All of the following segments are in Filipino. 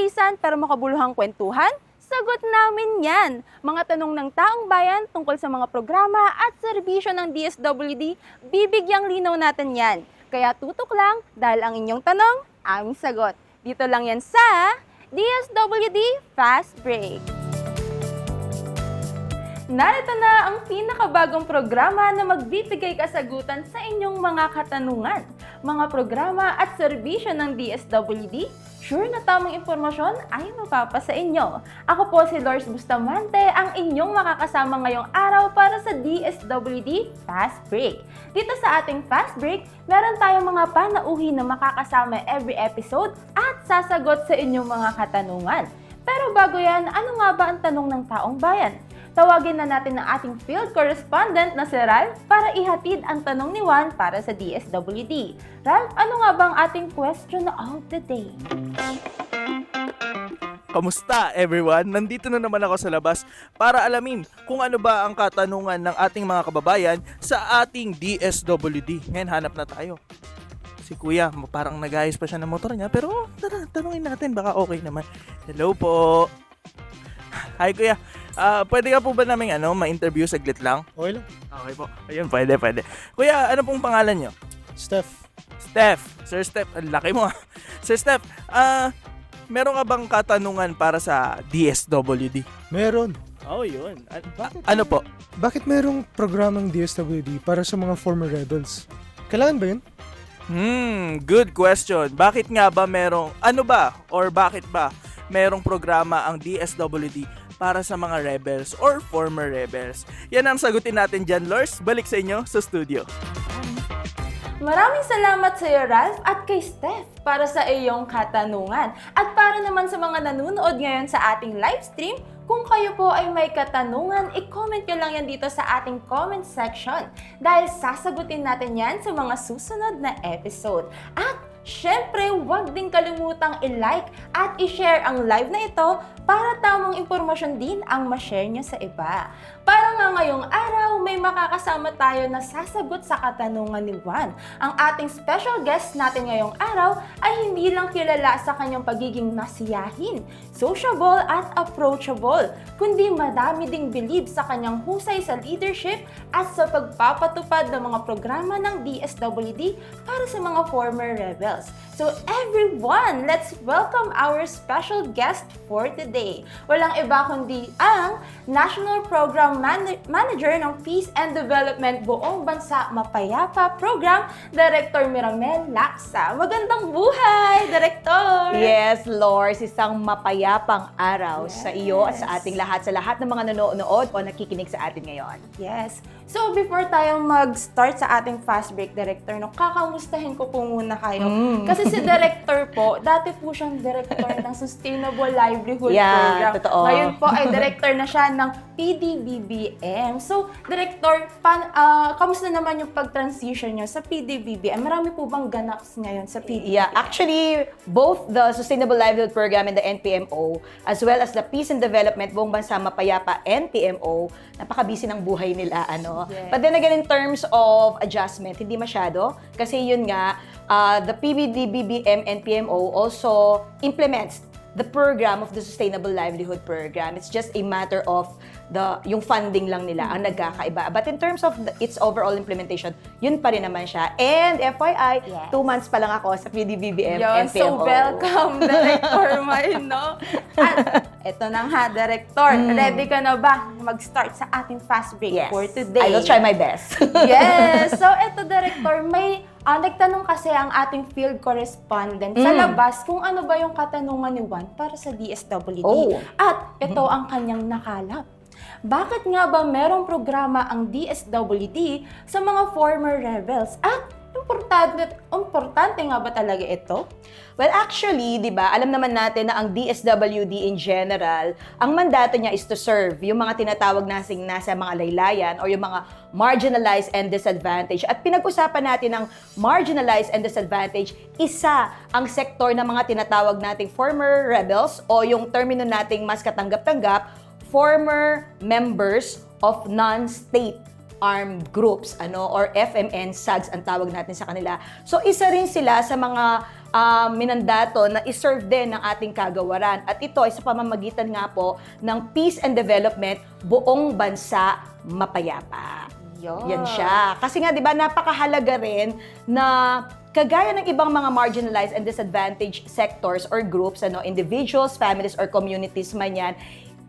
Pagbibirisan pero makabuluhang kwentuhan? Sagot namin yan! Mga tanong ng taong bayan tungkol sa mga programa at serbisyo ng DSWD, bibigyang linaw natin yan. Kaya tutok lang dahil ang inyong tanong, aming sagot. Dito lang yan sa DSWD Fast Break. Narito na ang pinakabagong programa na magbibigay kasagutan sa inyong mga katanungan. Mga programa at serbisyo ng DSWD, sure na tamang impormasyon ay mapapasa inyo. Ako po si Lors Bustamante, ang inyong makakasama ngayong araw para sa DSWD Fast Break. Dito sa ating Fast Break, meron tayong mga panauhi na makakasama every episode at sasagot sa inyong mga katanungan. Pero bago yan, ano nga ba ang tanong ng taong bayan? Tawagin na natin ang ating field correspondent na si Ralph para ihatid ang tanong ni Juan para sa DSWD. Ralph, ano nga ba ang ating question of the day? Kamusta everyone? Nandito na naman ako sa labas para alamin kung ano ba ang katanungan ng ating mga kababayan sa ating DSWD. Ngayon hanap na tayo. Si Kuya, parang nag-ayos pa siya ng motor niya pero tara, tanungin natin baka okay naman. Hello po. Hi Kuya. Ah, pwede ka po ba namin ano, ma-interview saglit lang? Okay lang. Okay po. Ayun, pwede, pwede. Kuya, ano pong pangalan niyo? Steph, Steph. Sir Steph, ang laki mo ah. Sir Steph, ah, meron ka bang katanungan para sa DSWD? meron. Oh, yun. Bakit? ano po? Bakit merong programang DSWD para sa mga former rebels? Kailangan ba yun? Hmm, good question. Bakit nga ba merong, ano ba, or bakit ba merong programa ang DSWD para sa mga rebels or former rebels? Yan ang sagutin natin dyan, Lors. Balik sa inyo sa studio. Maraming salamat sa iyo, Ralph, at kay Steph para sa iyong katanungan. At para naman sa mga nanonood ngayon sa ating live stream, kung kayo po ay may katanungan, i-comment nyo lang yan dito sa ating comment section dahil sasagutin natin yan sa mga susunod na episode. At syempre, huwag din kalimutang i-like at i-share ang live na ito para tamang impormasyon din ang ma-share nyo sa iba. Para nga ngayong araw, may makakasama tayo na sasagot sa katanungan ni Juan. Ang ating special guest natin ngayong araw ay hindi lang kilala sa kanyang pagiging masiyahin, sociable at approachable, kundi madami ding believe sa kanyang husay sa leadership at sa pagpapatupad ng mga programa ng DSWD para sa mga former rebels. So everyone, let's welcome our special guest for today. Walang iba kundi ang National Program Man- Manager ng Peace and Development Buong Bansa Mapayapa Program, Director Miramel Laksa. Magandang buhay, Director! Yes, Lors, isang mapayapang araw sa iyo at sa ating lahat, sa lahat ng mga nanonood o nakikinig sa atin ngayon. Yes. So, before tayo mag-start sa ating fast break, Director, no, kakamustahin ko po muna kayo. Mm. Kasi si Director po, dati po siyang Director ng Sustainable Livelihood Yeah, Program. totoo. Ngayon po ay Director na siya ng PDBBM. So, Director, pan, ah, kamusta naman yung pag-transition niyo sa PDBBM? Marami po bang ganaps ngayon sa PDBBM? Yeah, actually, both the Sustainable Livelihood Program and the NPMO, as well as the Peace and Development Buong Bansa Mapayapa NPMO, napaka-busy ng buhay nila, ano. Yes. But then again, in terms of adjustment, hindi masyado. Kasi yun nga, uh, the PBDBBM NPMO also implements the program of the Sustainable Livelihood Program. It's just a matter of the yung funding lang nila ang nagkakaiba. But in terms of the, its overall implementation, yun pa rin naman siya. And FYI, Yes. two months pa lang ako sa PDBBM Yun, so NPMO. welcome, Director May, no? At eto na nga, Director. Ready ka na ba mag-start sa ating fast break Yes. for today? I will try my best. yes! So, eto, Director, may ah, nagtanong kasi ang ating field correspondent sa Mm. labas kung ano ba yung katanungan ni Juan para sa DSWD. Oh. At ito ang kanyang nakalap. Bakit nga ba merong programa ang DSWD sa mga former rebels? At importante, importante nga ba talaga ito? Well, actually, 'di ba? Alam naman natin na ang DSWD in general, ang mandato niya is to serve yung mga tinatawag nasing nasa mga laylayan o yung mga marginalized and disadvantaged. At pinag-usapan natin ang marginalized and disadvantaged, isa ang sektor ng mga tinatawag nating former rebels o yung termino nating mas katanggap-tanggap, former members of non-state armed groups ano or FMN SAGs ang tawag natin sa kanila. So isa rin sila sa mga ah, minandato na iserve din ng ating kagawaran. At ito ay sa pamamagitan nga po ng peace and development buong bansa mapayapa. Yun. Yan siya. Kasi nga, di ba, napakahalaga rin na kagaya ng ibang mga marginalized and disadvantaged sectors or groups, ano, individuals, families, or communities man yan,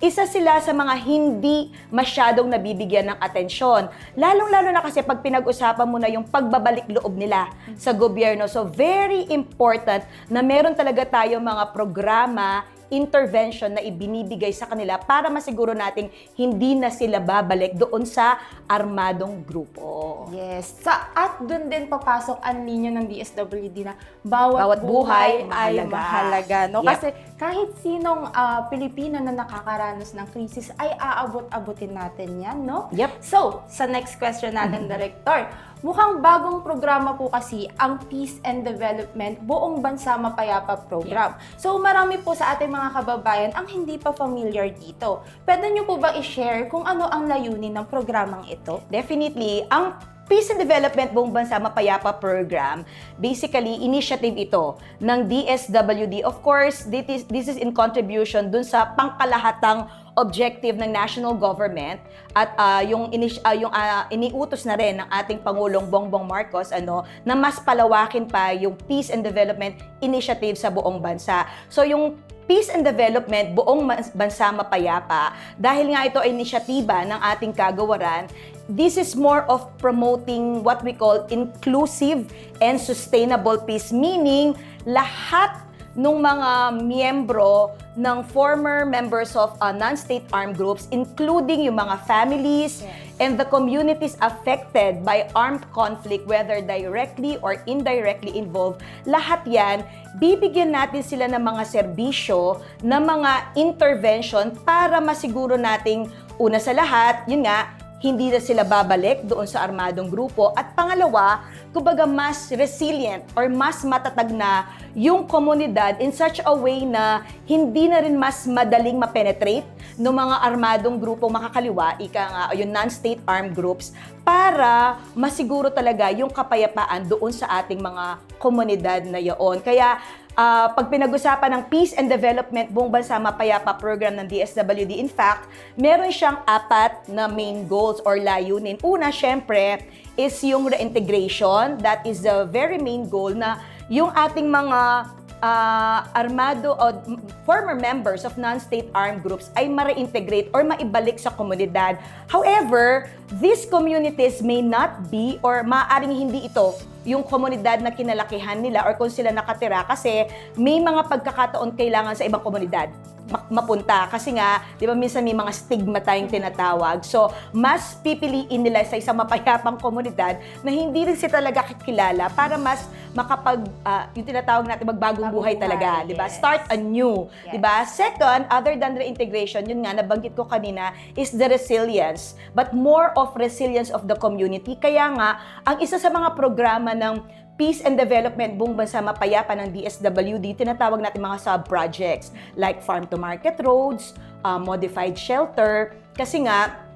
isa sila sa mga hindi masyadong nabibigyan ng atensyon. Lalong-lalo na kasi pag pinag-usapan mo na yung pagbabalik loob nila sa gobyerno. So, very important na meron talaga tayo mga programa intervention na ibinibigay sa kanila para masiguro nating hindi na sila babalik doon sa armadong grupo. Yes. Sa, at doon din papasok ang linya ng DSWD na bawat, Bawat buhay, buhay, ay mahalaga. mahalaga. No? Yep. Kasi kahit sinong ah, Pilipino na nakakaranas ng krisis ay aabot-abutin natin yan, no? Yep. So, sa next question natin, Director, mukhang bagong programa po kasi ang Peace and Development Buong Bansa Mapayapa Program. So, marami po sa ating mga kababayan ang hindi pa familiar dito. Pwede niyo po ba i-share kung ano ang layunin ng programang ito? Definitely, ang Peace and Development Buong Bansa Mapayapa Program, basically, initiative ito ng DSWD. Of course, this is, this is in contribution dun sa pangkalahatang objective ng national government at ah, yung inis- ah, yung ah, iniutos na rin ng ating pangulong Bongbong Marcos ano na mas palawakin pa yung peace and development initiative sa buong bansa. So yung peace and development buong bansa mapayapa dahil nga ito ay inisyatiba ng ating kagawaran this is more of promoting what we call inclusive and sustainable peace meaning lahat nung mga miyembro ng former members of uh, non-state armed groups, including yung mga families and the communities affected by armed conflict, whether directly or indirectly involved, lahat yan, bibigyan natin sila ng mga serbisyo, ng mga intervention para masiguro nating una sa lahat, yun nga, hindi na sila babalik doon sa armadong grupo. At pangalawa, kumbaga mas resilient or mas matatag na yung komunidad in such a way na hindi na rin mas madaling mapenetrate ng mga armadong grupo makakaliwa, ika nga, yung non-state armed groups, para masiguro talaga yung kapayapaan doon sa ating mga komunidad na yaon. Kaya Ah, pag pinag-usapan ng Peace and Development Buong Bansa Mapayapa program ng DSWD, in fact, meron siyang apat na main goals or layunin. Una, syempre, is yung reintegration. That is the very main goal na yung ating mga ah, armado o former members of non-state armed groups ay ma-reintegrate or maibalik sa komunidad. However, these communities may not be or maaaring hindi ito yung komunidad na kinalakihan nila or kung sila nakatira kasi may mga pagkakataon kailangan sa ibang komunidad ma- mapunta. Kasi nga 'di ba minsan may mga stigma tayong tinatawag. So mas pipiliin nila sa isang mapayapang komunidad na hindi rin sila talaga kilala para mas makapag ah, yung tinatawag natin magbagong Bagong buhay talaga 'di ba? yes. start anew Yes. 'di ba? Second other than reintegration yun nga nabanggit ko kanina is the resilience. But more of resilience of the community. Kaya nga ang isa sa mga programa ng Peace and Development Buong Bansa Mapayapa ng DSWD, tinatawag natin mga sub-projects like farm to market roads, uh, modified shelter, kasi nga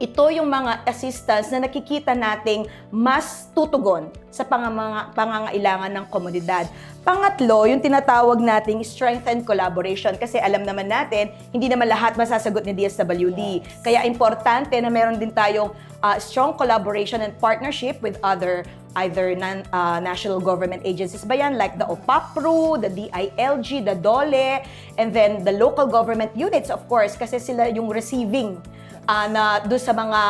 ito yung mga assistance na nakikita nating mas tutugon sa panganga- pangangailangan ng komunidad. Pangatlo, yung tinatawag nating strengthen collaboration kasi alam naman natin, hindi naman lahat masasagot ni DSWD. Kaya importante na meron din tayong uh, strong collaboration and partnership with other either non, uh, national government agencies ba yan, like the OPAPRU, the DILG, the DOLE, and then the local government units, of course, kasi sila yung receiving ah, na doon sa mga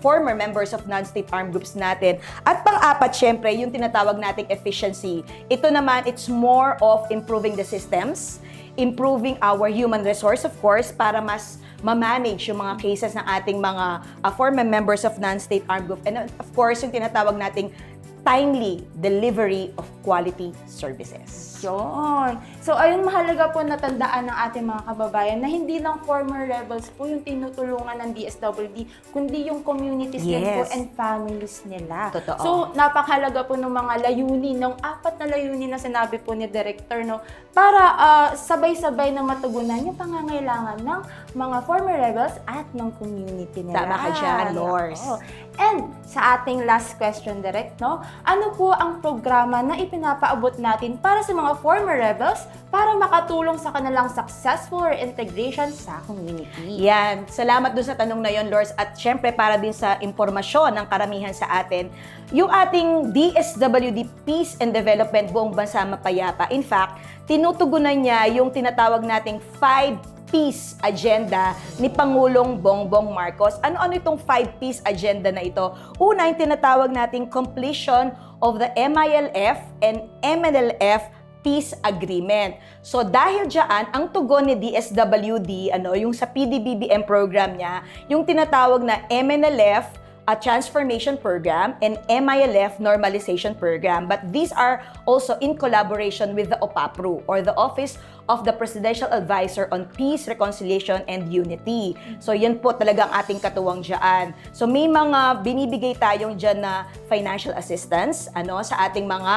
former members of non-state armed groups natin. At pang-apat, syempre, yung tinatawag nating efficiency. Ito naman, it's more of improving the systems, improving our human resource, of course, para mas ma-manage yung mga cases ng ating mga ah, former members of non-state armed group. And of course, yung tinatawag nating timely delivery of quality services. Yun. So ayun, mahalaga po natandaan ng ating mga kababayan na hindi lang former rebels po yung tinutulungan ng DSWD, kundi yung communities din po Yes. and families nila. Totoo. So napakahalaga po ng mga layunin, ng apat na layunin na sinabi po ni Director, no, para ah, sabay-sabay na matugunan yung pangangailangan ng mga former rebels at ng community nila. Tama ka dyan, Lors. Oo. And sa ating last question, Direct, no? Ano po ang programa na ipinapaabot natin para sa mga former rebels para makatulong sa kanilang successful reintegration sa community? Yan. Salamat dun sa tanong na yon, Lors. At syempre, para din sa impormasyon ng karamihan sa atin, yung ating DSWD Peace and Development buong bansa mapayapa. In fact, tinutugunan niya yung tinatawag nating five peace agenda ni Pangulong Bongbong Marcos. Ano-ano itong five peace agenda na ito? Una, yung tinatawag nating completion of the MILF and MNLF peace agreement. So dahil diyan ang tugon ni DSWD ano yung sa PDBBM program niya, yung tinatawag na MNLF a transformation program and MILF normalization program. But these are also in collaboration with the OPAPRO or the Office of the Presidential Advisor on Peace, Reconciliation, and Unity. So yan po talagang ating katuwang dyan. So may mga binibigay tayong dyan na financial assistance ano sa ating mga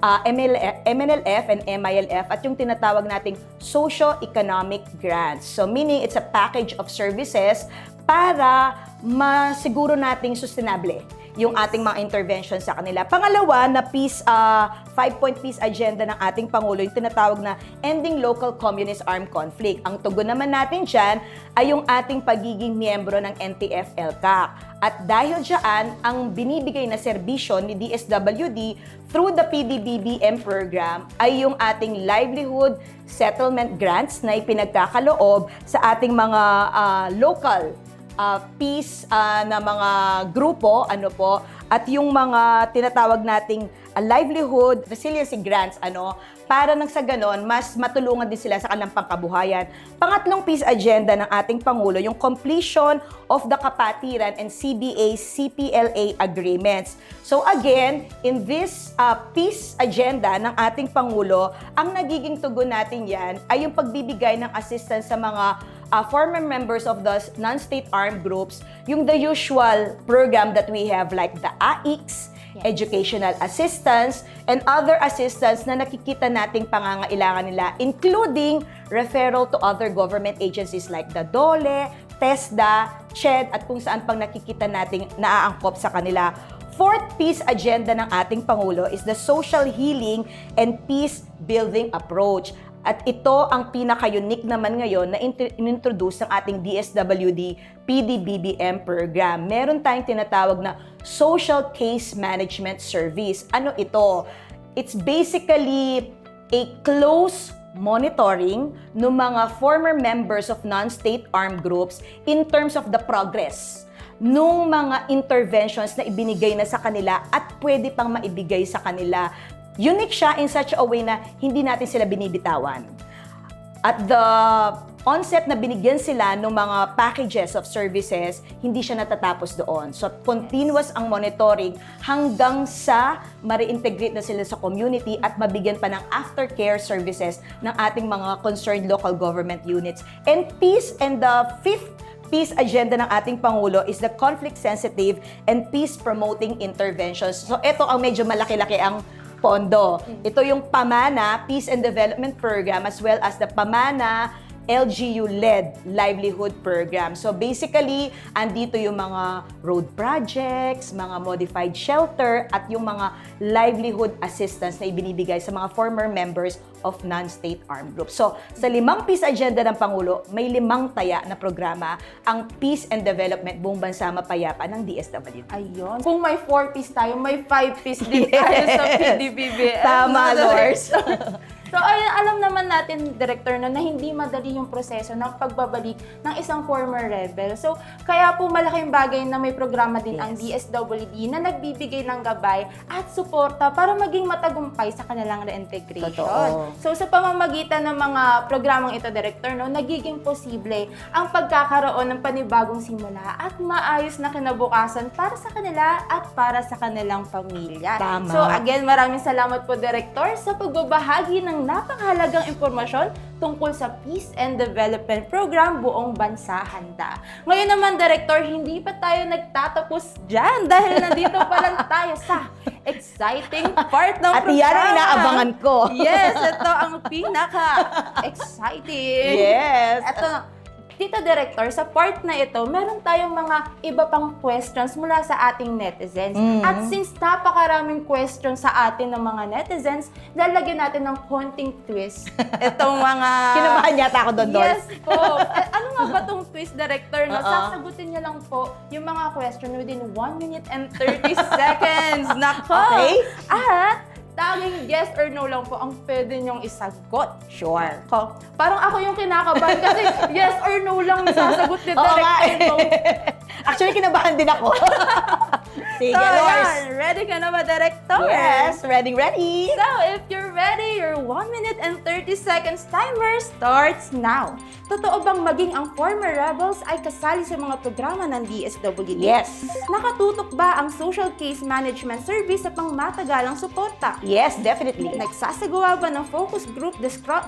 ah, MLF, MNLF and MILF at yung tinatawag nating socio-economic grants. So meaning it's a package of services para masiguro nating sustainable yung ating mga intervention sa kanila. Pangalawa na peace, ah, five-point peace agenda ng ating Pangulo, yung tinatawag na Ending Local Communist Armed Conflict. Ang tugon naman natin dyan ay yung ating pagiging miyembro ng NTF-ELCAC. At dahil dyan, ang binibigay na serbisyo ni DSWD through the PDBBM program ay yung ating livelihood settlement grants na ipinagkakaloob sa ating mga ah, local uh, peace uh, na mga grupo, ano po, at yung mga tinatawag nating uh, livelihood resiliency grants, ano, para nang sa ganon, mas matulungan din sila sa kanilang pangkabuhayan. Pangatlong peace agenda ng ating Pangulo, yung completion of the kapatiran and CBA, CPLA agreements. So again, in this uh, peace agenda ng ating Pangulo, ang nagiging tugon natin yan ay yung pagbibigay ng assistance sa mga uh, former members of the non-state armed groups, yung the usual program that we have like the AICS, educational assistance, and other assistance na nakikita nating pangangailangan nila, including referral to other government agencies like the DOLE, TESDA, CHED, at kung saan pang nakikita nating naaangkop sa kanila. Fourth peace agenda ng ating Pangulo is the social healing and peace building approach. At ito ang pinaka-unique naman ngayon na inintroduce ng ating DSWD PDBBM program. Meron tayong tinatawag na Social Case Management Service. Ano ito? It's basically a close monitoring ng mga former members of non-state armed groups in terms of the progress nung mga interventions na ibinigay na sa kanila at pwede pang maibigay sa kanila. Unique siya in such a way na hindi natin sila binibitawan. At the onset na binigyan sila ng mga packages of services, hindi siya natatapos doon. So, continuous ang monitoring hanggang sa ma-reintegrate na sila sa community at mabigyan pa ng aftercare services ng ating mga concerned local government units. And peace and the fifth peace agenda ng ating Pangulo is the conflict-sensitive and peace-promoting interventions. So, ito ang medyo malaki-laki ang pondo. Ito yung PAMANA, Peace and Development Program, as well as the PAMANA LGU-led livelihood program. So basically, andito yung mga road projects, mga modified shelter, at yung mga livelihood assistance na ibinibigay sa mga former members of non-state armed groups. So, sa limang peace agenda ng Pangulo, may limang taya na programa ang Peace and Development buong bansa mapayapa ng DSWD. Ayun. Kung may 4 piece tayo, may 5 piece din tayo sa Yes. PDBBM. Tama, Lors. So, ayun, alam naman natin, Director, no, na hindi madali yung proseso ng pagbabalik ng isang former rebel. So, kaya po malaking bagay na may programa din ang DSWD na nagbibigay ng gabay at suporta para maging matagumpay sa kanilang reintegration. Totoo. So, sa pamamagitan ng mga programang ito, Director, no, nagiging posible ang pagkakaroon ng panibagong simula at maayos na kinabukasan para sa kanila at para sa kanilang pamilya. Tama. So, again, maraming salamat po, Director, sa pagbabahagi ng ng napakahalagang impormasyon tungkol sa Peace and Development Program buong bansa handa. Ngayon naman, Director, hindi pa tayo nagtatapos dyan dahil nandito pa lang tayo sa exciting part ng At programa. yan ang inaabangan ko. Yes, ito ang pinaka-exciting. Yes. Ito, Tito Director, sa part na ito, meron tayong mga iba pang questions mula sa ating netizens. Mhm. At since napakaraming questions sa atin ng mga netizens, lalagyan natin ng konting twist. Itong mga... Kinabahan yata ako doon. Yes po. Eh, ano nga ba tong twist, Director? No? Sasagutin niyo lang po yung mga question within 1 minute and 30 seconds. Nako! Okay. At tanging yes or no lang po ang pwede niyong isagot. Sure. Ko. Parang ako yung kinakabahan kasi yes or no lang yung sasagot ni Oo nga eh. Actually, kinabahan din ako. Sige, So, Lors. Ready ka na ba, Director? Yes, ready, ready. So, if you're ready, your 1 minute and 30 seconds timer starts now. Totoo bang maging ang former rebels ay kasali sa mga programa ng DSWD? Yes. Nakatutok ba ang Social Case Management Service sa pangmatagalang suporta? Yes, definitely. Nagsasagawa ba ng focus group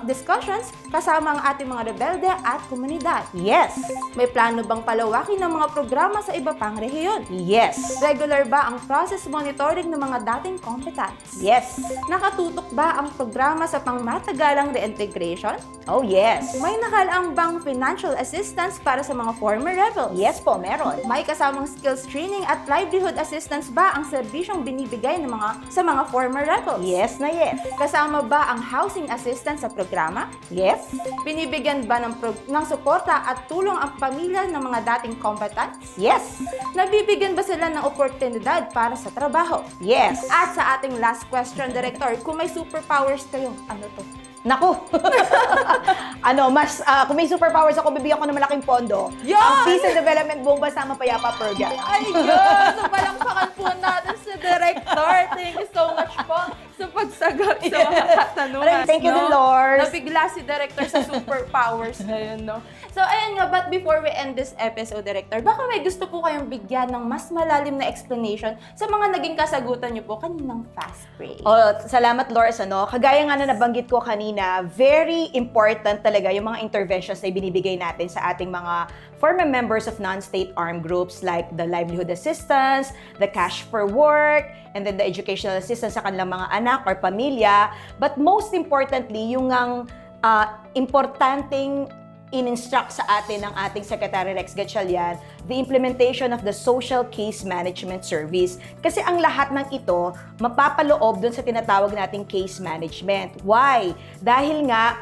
discussions kasama ang ating mga rebelde at komunidad? Yes. May plano bang palawakin ng mga programa sa iba pang rehiyon? Yes. Regular ba ang process monitoring ng mga dating competence? Yes. Nakatutok ba ang programa sa pangmatagalang reintegration? Oh, yes. May nakalaang bang financial assistance para sa mga former rebels? Yes po, meron. May kasamang skills training at livelihood assistance ba ang serbisyong binibigay ng mga sa mga former rebels? Yes na yes. Kasama ba ang housing assistance sa programa? Yes. Binibigyan ba ng, ng suporta at tulong ang pamilya ng mga dating combatants? Yes. Nabibigyan ba sila ng oportunidad para sa trabaho? Yes. At sa ating last question, Director, kung may superpowers kayo, ano to? Naku! ano, mas, ah, kung may superpowers ako, bibigyan ko ng malaking pondo. Yan! Ang Peace and Development buong bansa mapayapa program. Ay, yun! So, palangpakan pagsagot sa mga katanungan. Maraming thank you din, Lors. Nabigla si Director sa superpowers na yun, no? So, ayun nga, but before we end this episode, Director, baka may gusto po kayong bigyan ng mas malalim na explanation sa mga naging kasagutan niyo po kaninang fast break. Oh, salamat, Lors. Ano? Kagaya nga na nabanggit ko kanina, very important talaga yung mga interventions na ibinibigay natin sa ating mga former members of non-state armed groups like the livelihood assistance, the cash for work, and then the educational assistance sa kanilang mga anak or pamilya. But most importantly, yung ang ah, importanteng in-instruct sa atin ng ating Secretary Rex Gatchalian the implementation of the Social Case Management Service. Kasi ang lahat ng ito mapapaloob dun sa tinatawag nating case management. Why? Dahil nga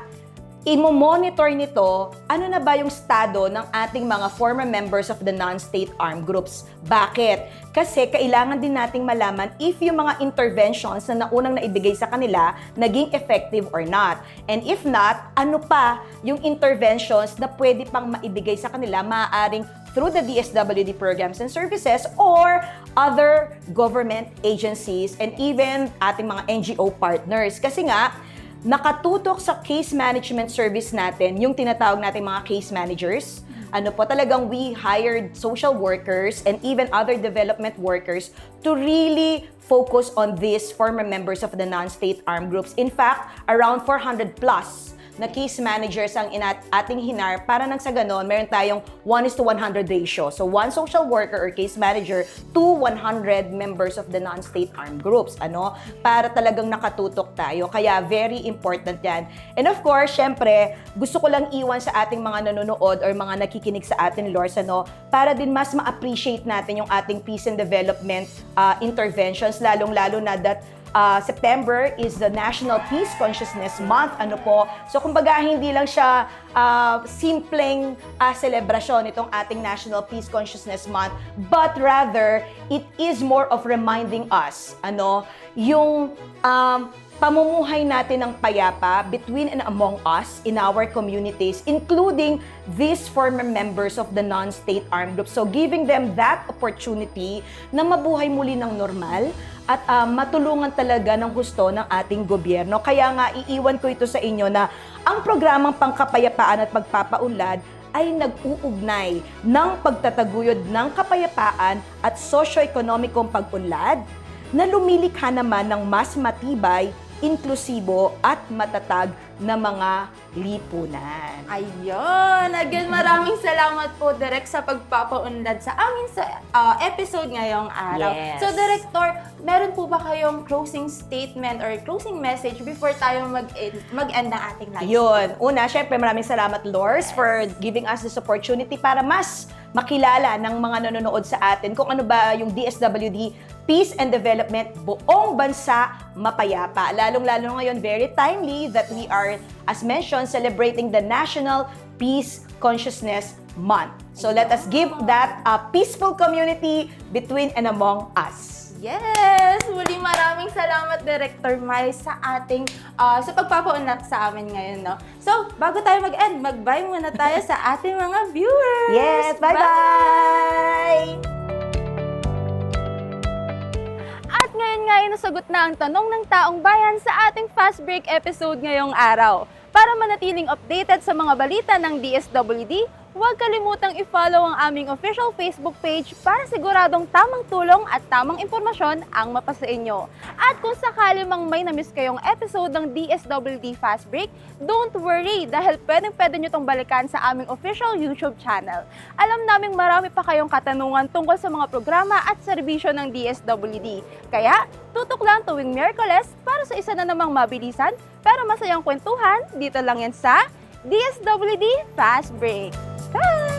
imo-monitor nito ano na ba yung estado ng ating mga former members of the non-state armed groups. Bakit? Kasi kailangan din nating malaman if yung mga interventions na naunang naibigay sa kanila naging effective or not. And if not, ano pa yung interventions na pwede pang maibigay sa kanila maaaring through the DSWD programs and services or other government agencies and even ating mga NGO partners. Kasi nga, nakatutok sa case management service natin, yung tinatawag natin mga case managers. Ano po, talagang we hired social workers and even other development workers to really focus on these former members of the non-state armed groups. In fact, around 400 plus na case managers ang inat ating hinar para nang sa ganon, meron tayong 1 is to 100 ratio. So, one social worker or case manager to 100 members of the non-state armed groups. Ano? Para talagang nakatutok tayo. Kaya, very important yan. And of course, syempre, gusto ko lang iwan sa ating mga nanonood or mga nakikinig sa atin, Lors, ano, para din mas ma-appreciate natin yung ating peace and development uh, interventions, lalong-lalo na that Uh, September is the National Peace Consciousness Month. Ano po? So, kumbaga, hindi lang siya uh, simpleng uh, selebrasyon itong ating National Peace Consciousness Month, but rather, it is more of reminding us, ano, yung um, pamumuhay natin ng payapa between and among us in our communities, including these former members of the non-state armed groups. So giving them that opportunity na mabuhay muli ng normal at ah, matulungan talaga ng husto ng ating gobyerno. Kaya nga iiwan ko ito sa inyo na ang programang pangkapayapaan at pagpapaunlad ay nag-uugnay ng pagtataguyod ng kapayapaan at socio-ekonomikong pag-unlad na lumilikha naman ng mas matibay inklusibo at matatag na mga lipunan. Ayun! Again, maraming salamat po, Direk, sa pagpapaunlad sa amin sa ah, episode ngayong araw. Yes. So, Director, meron po ba kayong closing statement or closing message before tayo mag-end, mag-end ng ating live Yun. Una, syempre maraming salamat, Lors, for giving us this opportunity para mas makilala ng mga nanonood sa atin kung ano ba yung DSWD Peace and Development buong bansa mapayapa. Lalong-lalo ngayon, very timely that we are, as mentioned, celebrating the National Peace Consciousness Month. So let us give that a peaceful community between and among us. Yes! Muli maraming salamat, Director Mai, sa ating, ah, sa pagpapaunlak sa amin ngayon, no? So, bago tayo mag-end, mag-bye muna tayo sa ating mga viewers! Yes, bye-bye! At ngayon nga ay nasagot na ang tanong ng taong bayan sa ating Fast Break episode ngayong araw. Para manatiling updated sa mga balita ng DSWD, huwag kalimutang i-follow ang aming official Facebook page para siguradong tamang tulong at tamang impormasyon ang mapasa inyo. At kung sakali mang may na-miss kayong episode ng DSWD Fast Break, don't worry dahil pwedeng-pwede nyo tong balikan sa aming official YouTube channel. Alam naming marami pa kayong katanungan tungkol sa mga programa at serbisyo ng DSWD. Kaya, tutok lang tuwing Miyerkules para sa isa na namang mabilisan pero masayang kwentuhan dito lang yan sa DSWD Fast Break. Bye!